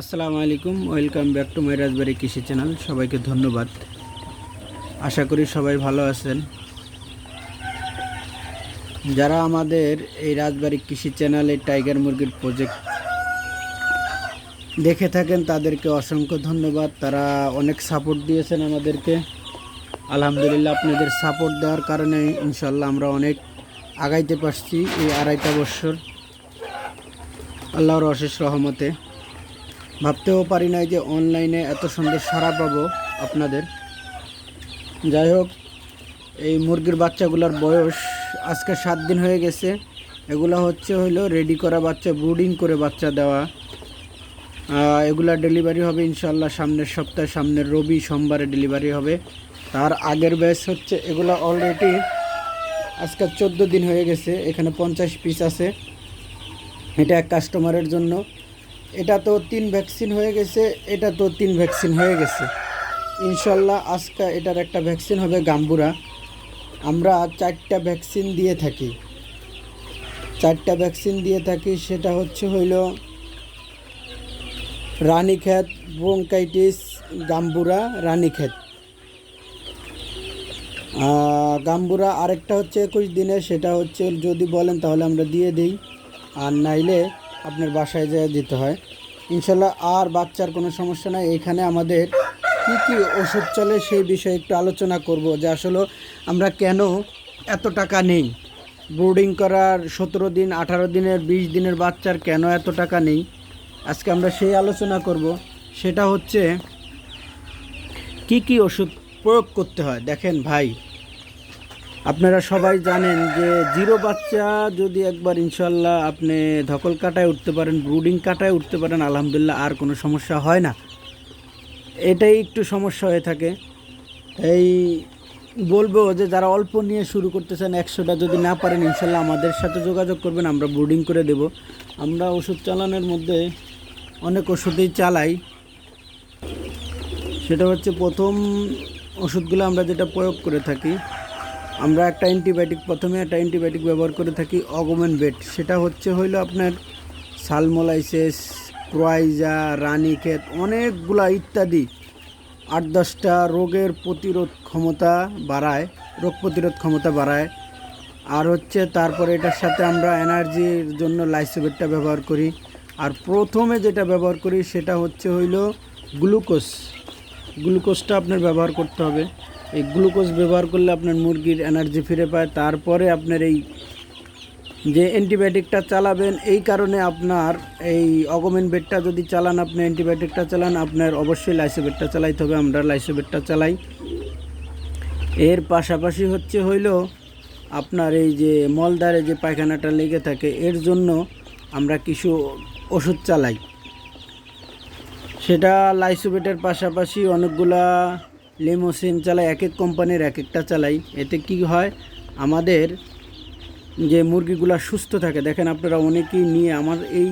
আসসালামু আলাইকুম, welcome back to my Rajbari কৃষি চ্যানেল। সবাইকে ধন্যবাদ। আশা করি সবাই ভালো আছেন। যারা আমাদের এই রাজবাড়ি কৃষি চ্যানেলে টাইগার মুরগির প্রজেক্ট দেখে থাকেন, তাদেরকে অসংখ্য ধন্যবাদ। তারা অনেক সাপোর্ট দিয়েছেন আমাদেরকে। আলহামদুলিল্লাহ আপনাদের সাপোর্ট দেওয়ার কারণে ইনশাল্লাহ আমরা অনেক আগাইতে পারছি এই আড়াইটা বছর। আল্লাহর অশেষ রহমতে। ভাবতেও পারি নাই যে অনলাইনে এত সুন্দর সাড়া পাবো আপনাদের। যাই হোক, এই মুরগির বাচ্চাগুলোর বয়স আজকে সাত দিন হয়ে গেছে। এগুলো হচ্ছে হইল রেডি করা বাচ্চা ব্রুডিং করে বাচ্চা দেওয়া। এগুলা ডেলিভারি হবে ইনশাল্লাহ সামনের সপ্তাহে, সামনের রবি সোমবারে ডেলিভারি হবে। তার আগের ব্যাচ হচ্ছে, এগুলো অলরেডি আজকে চোদ্দ দিন হয়ে গেছে, এখানে পঞ্চাশ পিস আছে। এটা এক কাস্টমারের জন্য। এটা তো তিন ভ্যাকসিন হয়ে গেছে, এটা তো তিন ভ্যাকসিন হয়ে গেছে। ইনশাল্লাহ আজকে এটার একটা ভ্যাকসিন হবে গাম্বুরা। আমরা চারটা ভ্যাকসিন দিয়ে থাকি। চারটা ভ্যাকসিন দিয়ে থাকি, সেটা হচ্ছে হইল Ranikhet bronchitis, Gumboro Ranikhet Gumboro আরেকটা হচ্ছে একুশ দিনের, সেটা হচ্ছে যদি বলেন তাহলে আমরা দিয়ে দিই। আর নাইলে আপনার বাসায় যেয়ে দিতে হয়। ইনশাল্লাহ আর বাচ্চার কোনো সমস্যা নাই। এখানে আমাদের কী কী ওষুধ চলে সেই বিষয়ে একটু আলোচনা করব যে আসলে আমরা কেন এত টাকা নেই। বোর্ডিং করার সতেরো দিন, আঠারো দিনের, বিশ দিনের বাচ্চার কেন এত টাকা নেই? আজকে আমরা সেই আলোচনা করব। সেটা হচ্ছে কি কি ওষুধ প্রয়োগ করতে হয়? দেখেন ভাই আপনারা সবাই জানেন যে জিরো বাচ্চা যদি একবার ইনশাল্লাহ আপনি ধকল কাটায় উঠতে পারেন, ব্রুডিং কাটায় উঠতে পারেন, আলহামদুলিল্লাহ আর কোনো সমস্যা হয় না। এটাই একটু সমস্যা হয়ে থাকে। এই বলব যে যারা অল্প নিয়ে শুরু করতেছেন, একশোটা যদি না পারেন, ইনশাল্লাহ আমাদের সাথে যোগাযোগ করবেন, আমরা ব্রুডিং করে দেব। আমরা ওষুধ চালানোর মধ্যে অনেক ওষুধই চালাই। সেটা হচ্ছে প্রথম ওষুধগুলো আমরা যেটা প্রয়োগ করে থাকি আমরা একটা অ্যান্টিবায়োটিক, প্রথমে একটা অ্যান্টিবায়োটিক ব্যবহার করে থাকি অগমেন বেড সেটা হচ্ছে হইল আপনার সালমোলাইসিস, ক্রোয়াইজা রানীক্ষেত অনেকগুলা ইত্যাদি। আট দশটা রোগের প্রতিরোধ ক্ষমতা বাড়ায়, রোগ প্রতিরোধ ক্ষমতা বাড়ায়। আর হচ্ছে তারপরে এটার সাথে আমরা এনার্জির জন্য লাইসোবেটটা ব্যবহার করি। আর প্রথমে যেটা ব্যবহার করি সেটা হচ্ছে হইল গ্লুকোজ। গ্লুকোজটা আপনার ব্যবহার করতে হবে। এই গ্লুকোজ ব্যবহার করলে আপনার মুরগির এনার্জি ফিরে পায়। তারপরে আপনার এই যে অ্যান্টিবায়োটিকটা চালাবেন, এই কারণে আপনার এই অগমেন বেডটা যদি চালান, আপনি অ্যান্টিবায়োটিকটা চালান, আপনার অবশ্যই লাইসোবেটটা চালাইতে হবে, আমরা লাইসোবেটটা চালাই। এর পাশাপাশি হচ্ছে হইল আপনার এই যে মলদারে যে পায়খানাটা লেগে থাকে, এর জন্য আমরা কিছু ওষুধ চালাই। সেটা লাইসোবেটের পাশাপাশি অনেকগুলা লেমোসিন চালাই, এক এক কোম্পানির এক একটা চালাই। এতে কি হয়? আমাদের যে মুরগিগুলা সুস্থ থাকে, দেখেন আপনারা অনেকেই নিয়ে, আমার এই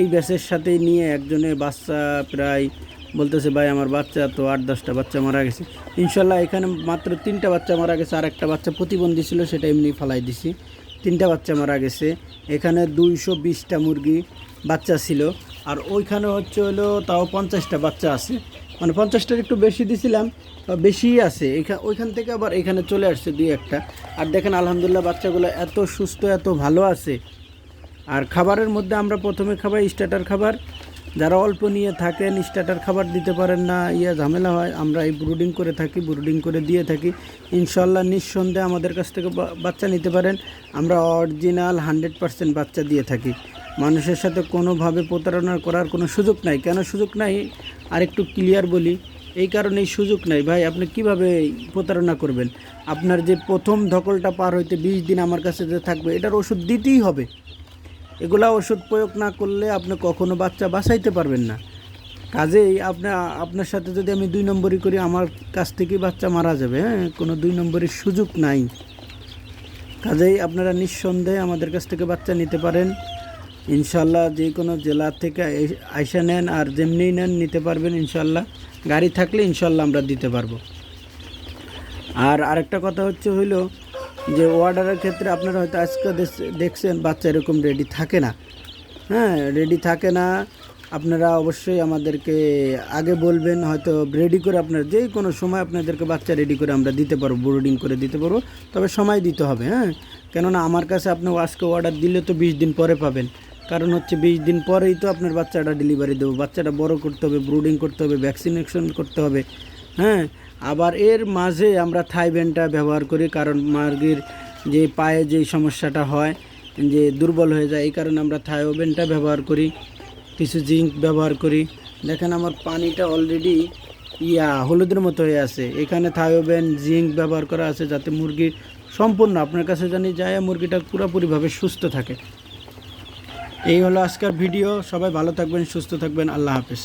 এই ব্যাচের সাথে নিয়ে একজনের বাচ্চা প্রায় বলতেছে, ভাই, আমার বাচ্চা তো আট, দশটা বাচ্চা মারা গেছে। ইনশাল্লাহ এখানে মাত্র তিনটা বাচ্চা মারা গেছে, আর একটা বাচ্চা প্রতিবন্ধী ছিল, সেটা এমনি ফালাই দিছি। তিনটা বাচ্চা মারা গেছে। এখানে দুইশো বিশটা মুরগি বাচ্চা ছিল, আর ওইখানে হচ্ছে হলো তাও পঞ্চাশটা বাচ্চা আছে। মানে পঞ্চাশটার একটু বেশি দিছিলাম, তা বেশিই আছে। ওইখান থেকে আবার এখানে চলে আসছে দুই একটা। আর দেখেন, আলহামদুলিল্লাহ বাচ্চাগুলো এত সুস্থ, এত ভালো আছে। আর খাবারের মধ্যে আমরা প্রথমে খাবার স্টার্টার খাবার। যারা অল্প নিয়ে থাকেন, স্টার্টার খাবার দিতে পারেন না, ইয়া ঝামেলা হয়। আমরা এই ব্রুডিং করে থাকি, ব্রুডিং করে দিয়ে থাকি। ইনশাল্লাহ নিঃসন্দেহে আমাদের কাছ থেকে বাচ্চা নিতে পারেন। আমরা অরিজিনাল হান্ড্রেড পার্সেন্ট বাচ্চা দিয়ে থাকি। মানুষের সাথে কোনোভাবে প্রতারণা করার কোনো সুযোগ নাই। কেন সুযোগ নাই? আর একটু ক্লিয়ার বলি। এই কারণেই সুযোগ নাই। ভাই, আপনি কীভাবে প্রতারণা করবেন? আপনার যে প্রথম ধকলটা পার হইতে বিশ দিন আমার কাছে যে থাকবে, এটার ওষুধ দিতেই হবে। এগুলা ওষুধ প্রয়োগ না করলে আপনি কখনো বাচ্চা বাঁচাইতে পারবেন না। কাজেই আপনার আপনার সাথে যদি আমি দুই নম্বরই করি, আমার কাছ থেকেই বাচ্চা মারা যাবে হ্যাঁ? কোনো দুই নম্বরের সুযোগ নাই। কাজেই আপনারা নিঃসন্দেহে আমাদের কাছ থেকে বাচ্চা নিতে পারেন। ইনশাল্লাহ যে কোনো জেলা থেকে আইসা নেন আর যেমনি নেন, নিতে পারবেন ইনশাল্লাহ। গাড়ি থাকলে ইনশাল্লাহ আমরা দিতে পারব। আর আরেকটা কথা হচ্ছে হইল যে অর্ডারের ক্ষেত্রে আপনারা হয়তো আজকে দেখছেন, বাচ্চা এরকম রেডি থাকে না। হ্যাঁ রেডি থাকে না। আপনারা অবশ্যই আমাদেরকে আগে বলবেন, হয়তো রেডি করে আপনার যে কোনো সময় আপনাদেরকে বাচ্চা রেডি করে আমরা দিতে পারব বোর্ডিং করে দিতে পারব। তবে সময় দিতে হবে হ্যাঁ। কেননা আমার কাছে আপনি আজকে অর্ডার দিলে তো বিশ দিন পরে পাবেন। কারণ হচ্ছে বিশ দিন পরেই তো আপনার বাচ্চাটা ডেলিভারি দেবো। বাচ্চাটা বড় করতে হবে ব্রুডিং করতে হবে ভ্যাকসিনেশন করতে হবে। হ্যাঁ? আবার এর মাঝে আমরা থাইবেনটা ব্যবহার করি কারণ মার্গির যে পায়ে যে সমস্যাটা হয়, যে দুর্বল হয়ে যায়, এই কারণে আমরা থাইওবেনটা ব্যবহার করি। কিছু জিঙ্ক ব্যবহার করি। দেখেন আমার পানিটা অলরেডি ইয়া, হলুদের মতো হয়ে আছে। এখানে থায়োবেন জিঙ্ক ব্যবহার করা আছে যাতে মুরগি সম্পূর্ণ, আপনার কাছে জানি যায়, মুরগিটা পুরোপুরিভাবে সুস্থ থাকে। এই হলো আজকের ভিডিও। সবাই ভালো থাকবেন সুস্থ থাকবেন। আল্লাহ হাফেজ।